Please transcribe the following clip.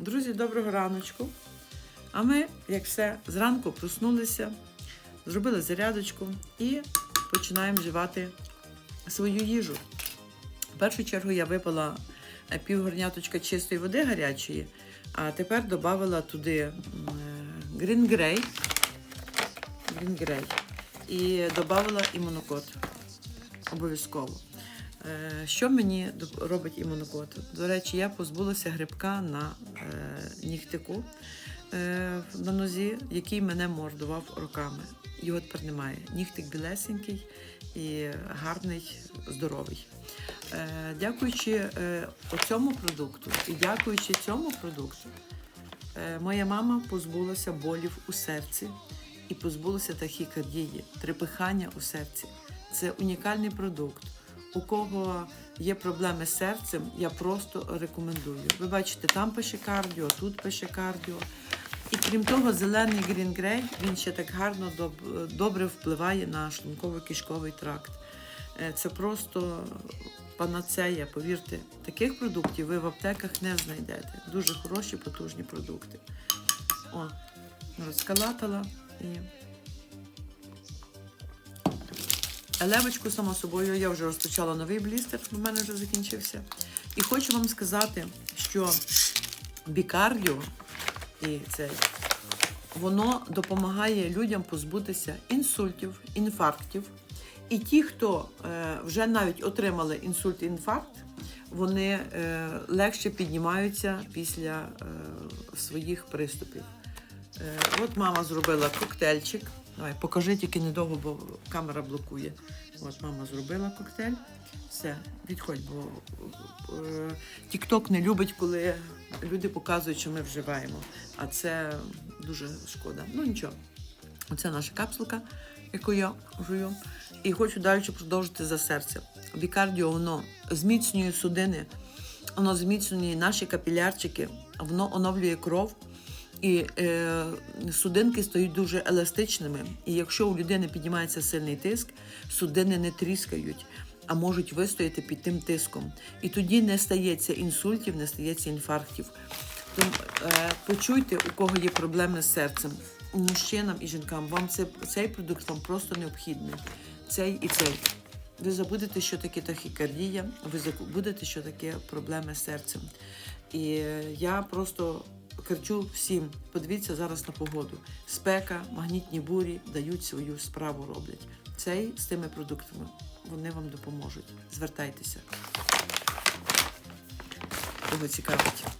Друзі, доброго раночку. А ми, як все, зранку проснулися, зробили зарядочку і починаємо вживати свою їжу. В першу чергу я випила півгорняточка чистої води гарячої, а тепер додала туди грінгрей. Грінгрей. І додала імунокод. Обов'язково. Е, Що мені робить імунокод? До речі, я позбулася грибка на е, нігтику е, на нозі, який мене мордував роками. Його тепер немає. Нігтик білесенький і гарний, здоровий. Дякуючи цьому продукту і дякуючи цьому продукту, моя мама позбулася болів у серці і позбулася тахікардії, трепихання у серці. Це унікальний продукт. У кого є проблеми з серцем, я просто рекомендую. Ви бачите, там пише кардіо, тут пише кардіо. І крім того, зелений Grey, він ще так гарно добре впливає на шлунково-кишковий тракт. Е, Це просто панацея, повірте, таких продуктів ви в аптеках не знайдете. Дуже хороші, потужні продукти. О, розкалатала і. Левочку, само собою, я вже розпочала новий блістер, у мене вже закінчився. І хочу вам сказати, що бікардіо і цей, воно допомагає людям позбутися інсультів, інфарктів. І ті, хто е, вже навіть отримали інсульт інфаркт, вони е, легше піднімаються після е, своїх приступів. От мама зробила коктейльчик. Давай, покажи тільки недовго, бо камера блокує. От мама зробила коктейль. Все, відходь, бо е, TikTok не любить, коли люди показують, що ми вживаємо. А це дуже шкода. Ну нічого. Оце наша капсулка, яку я жую. І хочу далі продовжити за серце. Бікардіо воно зміцнює судини, воно зміцнює наші капілярчики, воно оновлює кров. І е, судинки стають дуже еластичними. І якщо у людини піднімається сильний тиск, судини не тріскають, а можуть вистояти під тим тиском. І тоді не стається інсультів, не стається інфарктів. Тому е, почуйте, у кого є проблеми з серцем. Мужчинам і жінкам вам це, цей продукт вам просто необхідний. Цей і цей. Ви забудете, що таке тахікардія, ви забудете, що таке проблеми з серцем. І е, я просто кричу всім: подивіться зараз на погоду. Спека, магнітні бурі дають свою справу роблять. Цей з тими продуктами вони вам допоможуть. Звертайтеся. Кого цікавить.